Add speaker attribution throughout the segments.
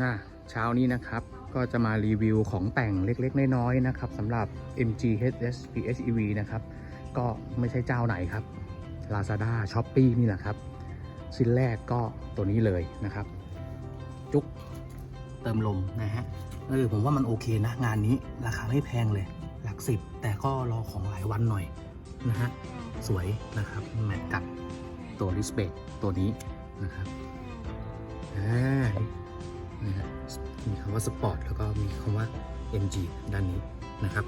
Speaker 1: อะเช้านี้นะครับ ก็จะมารีวิวของแต่งเล็กๆ น้อยๆนะครับสำหรับ MG HS PHEV นะครับ ก็ไม่ใช่เจ้าไหนครับ Lazada Shopee นี่แหละครับ ชิ้นแรกก็ตัวนี้เลยนะครับ จุกเติมลมนะฮะเออผมว่ามันโอเคนะ งานนี้ราคาไม่แพงเลย หลักสิบ แต่ก็รอของหลายวันหน่อยนะฮะสวยนะครับ แมทกับตัวลิสเบกตัวนี้นะครับอ่า นะฮะมีคำว่าสปอร์ตแล้วก็มีคำว่า MG ด้านนี้นะครับ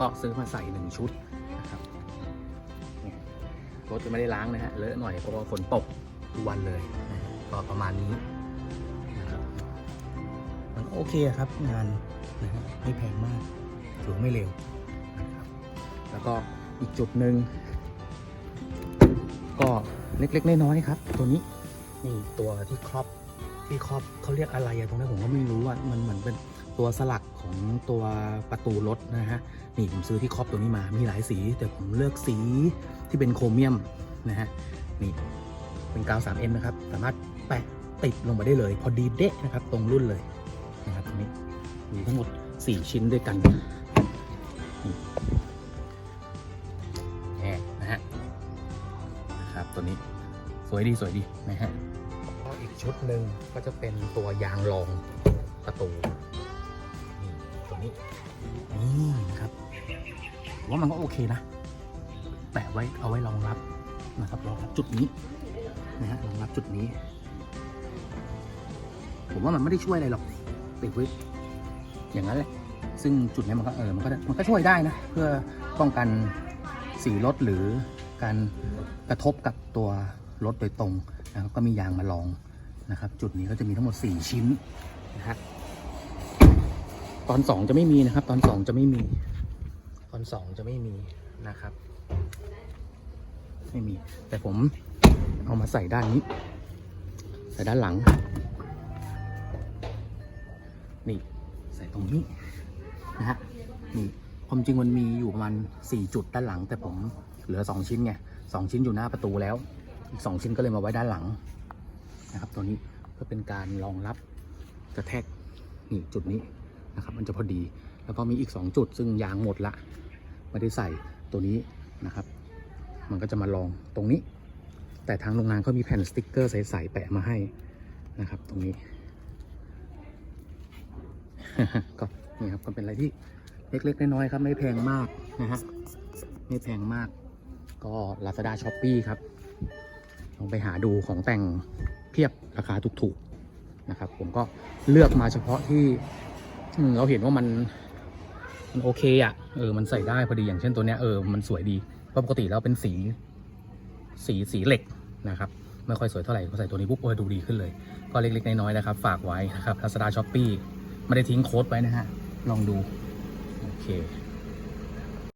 Speaker 1: ก็ซื้อมาใส่หนึ่งชุดนะครับรถจะไม่ได้ล้างนะฮะเลอะหน่อยเพราะว่าฝนตกทุกวันเลยนะก็ประมาณนี้นะครับมันโอเคครับงานนะฮะไม่แพงมากถือไม่เร็วนะครับแล้วก็อีกจุดหนึ่งก็เล็กๆน้อยๆครับ ตัวนี้นี่ตัวที่ครอบ ที่ครอบเขาเรียกอะไรอะตรงนั้ผมก็ไม่รู้อะมันเหมือนเป็นตัวสลักของตัวประตูรถนะฮะนี่ผมซื้อที่ครอบตัวนี้มามีหลายสี แต่ผมเลือกสีที่เป็นโครเมียมนะฮะนี่เป็นกาว 3M นะครับ สามารถแปะติดลงไปได้เลย พอดีเดะนะครับ ตรงรุ่นเลยนะครับตรงนี้มีทั้งหมด 4 ชิ้นด้วยกันนี่แนะฮะนะครับตัวนี้สวยดีสวยดีนะฮะ ชุดหนึ่งก็จะเป็นตัวยางรองประตูนี่ตัวนี้นี่นะครับว่ามันก็โอเคนะแปะไว้เอาไว้รองรับนะครับรองรับจุดนี้นะฮะรองรับจุดนี้ ผมว่ามันไม่ได้ช่วยอะไรหรอกติดไว้อย่างนั้นแหละซึ่งจุดนี้มันก็เออมันก็มันก็ช่วยได้นะ เพื่อป้องกันสีรถหรือการกระทบกับตัวรถโดยตรงนะครับก็มียางมาลอง นะครับ จุดนี้ก็จะมีทั้งหมด 4 ชิ้นนะฮะตอน 2 จะไม่มีนะครับ ตอน 2 จะไม่มี ตอน 2 จะไม่มีนะครับ ไม่มี แต่ผมเอามาใส่ด้านนี้ ใส่ด้านหลัง นี่ใส่ตรงนี้นะฮะนี่ความจริงมันมีอยู่ประมาณ 4 จุดด้านหลัง แต่ผมเหลือ 2 ชิ้นไงสองชิ้นอยู่หน้าประตูแล้วอีก2ชิ้นก็เลยมาไว้ด้านหลัง นะครับ ตัวนี้เพื่อเป็นการรองรับกระแทกนี่จุดนี้นะครับ มันจะพอดีแล้วก็มีอีก 2 จุด ซึ่งยางหมดละไม่ได้ใส่ตัวนี้นะครับ มันก็จะมาลองตรงนี้ แต่ทางโรงงานเขามีแผ่นสติกเกอร์ใสๆแปะมาให้นะครับ ตรงนี้ก็นี่ครับก็เป็นอะไรที่เล็กๆน้อยๆครับ ไม่แพงมากนะฮะไม่แพงมาก ก็ Lazada s h o p e e ครับ ลองไปหาดูของแต่งเพียบราคาถูกๆนะครับ ผมก็เลือกมาเฉพาะที่เราเห็นว่ามันมันโอเคอะเออมันใส่ได้พอดีอย่างเช่นตัวเนี้ยเออมันสวยดีเพราะปกติแล้วเป็นสีสีสีเหล็กนะครับไม่ค่อยสวยเท่าไหร่พอใส่ตัวนี้ปุ๊บเออดูดีขึ้นเลย ก็เล็กๆน้อยๆนะครับ ฝากไว้นะครับ Lazada s h o p e e ไม่ได้ทิ้งโค้ดไว้นะฮะลองดู โอเค